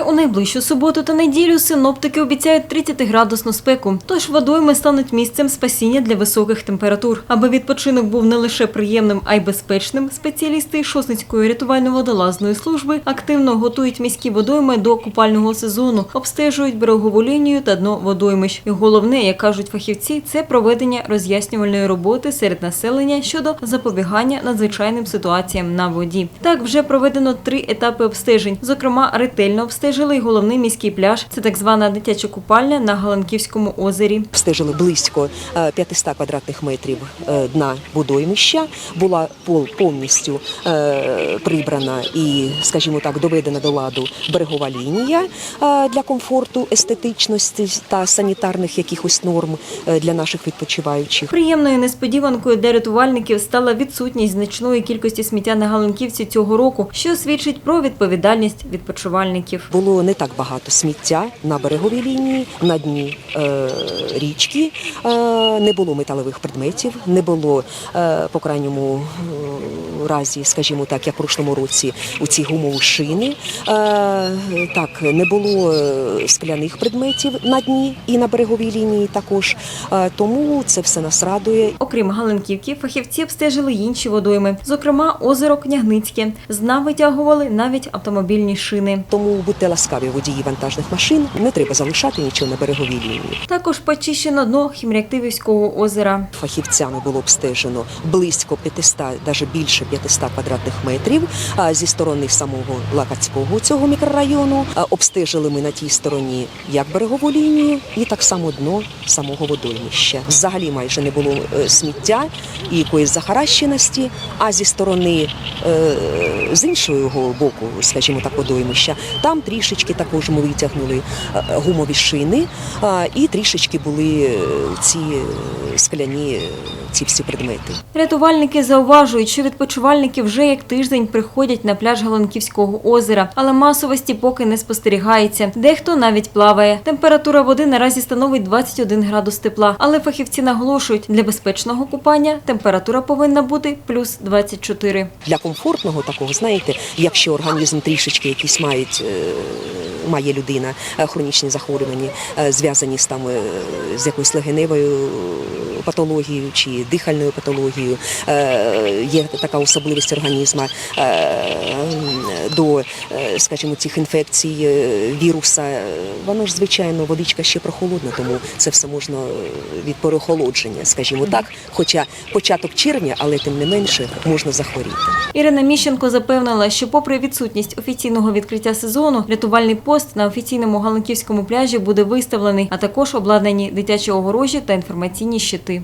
Вже у найближчу суботу та неділю синоптики обіцяють 30-градусну спеку, тож водойми стануть місцем спасіння для високих температур. Аби відпочинок був не лише приємним, а й безпечним, спеціалісти Шосницької рятувально-водолазної служби активно готують міські водойми до купального сезону, обстежують берегову лінію та дно водоймищ. І головне, як кажуть фахівці, це проведення роз'яснювальної роботи серед населення щодо запобігання надзвичайним ситуаціям на воді. Так вже проведено три етапи обстежень. Зокрема, ретельно обстежили головний міський пляж. Це так звана дитяча купальня на Галанківському озері. Обстежили близько е, 500 квадратних метрів е, дна водоймища. Була пол повністю е, прибрана і, скажімо так, доведена до ладу берегова лінія е, для комфорту, естетичності та санітарних якихось норм е, для наших відпочиваючих. Приємною несподіванкою для рятувальників стала відсутність значної кількості сміття на Галанківці цього року, що свідчить про відповідальність відпочивальників. Було не так багато сміття на береговій лінії, на дні е, річки. Е, не було металевих предметів, не було е, по крайньому е, разі, скажімо так, як в прошлому році, у ці гумові шини. Е, так, не було е, скляних предметів на дні і на береговій лінії також. Е, тому це все нас радує. Окрім Галанківки, фахівці обстежили інші водойми, зокрема озеро Княгницьке. З витягували навіть автомобільні шини. Тому будьте ласкаві водії вантажних машин. Не треба залишати нічого на береговій лінії. Також почищено дно Хімряктивівського озера. Фахівцями було обстежено близько 500, навіть більше 500 квадратних метрів а, зі сторони самого Лакацького цього мікрорайону. Обстежили ми на тій стороні як берегову лінію, і так само дно самого водоймища. Взагалі майже не було е, сміття і якоїсь захаращеності. А зі сторони е, з іншого боку, скажімо так, водоймища, там трішечки також ми витягнули е, гумові шини, і трішечки були е, ці е, скляні е, ці всі предмети. Рятувальники зауважують, що відпочивальники вже як тиждень приходять на пляж Галанківського озера, але масовості поки не спостерігається. Дехто навіть плаває. Температура води наразі становить 21 градус тепла, але фахівці наголошують, для безпечного купання температура повинна бути плюс 24. Для комфортного такого, знаєте, якщо організм трішечки якісь мають. Oh. Має людина е, хронічні захворювання, е, зв'язані з там е, з якоюсь легеневою патологією чи дихальною патологією. Є така особливість організму до, скажімо, цих інфекцій віруса. Воно ж звичайно водичка ще прохолодна, тому це все можна від переохолодження, скажімо так. Хоча початок червня, але тим не менше можна захворіти. Ірина Міщенко запевнила, що попри відсутність офіційного відкриття сезону, рятувальний пост на офіційному Галанківському пляжі буде виставлений, а також обладнані дитячі огорожі та інформаційні щити.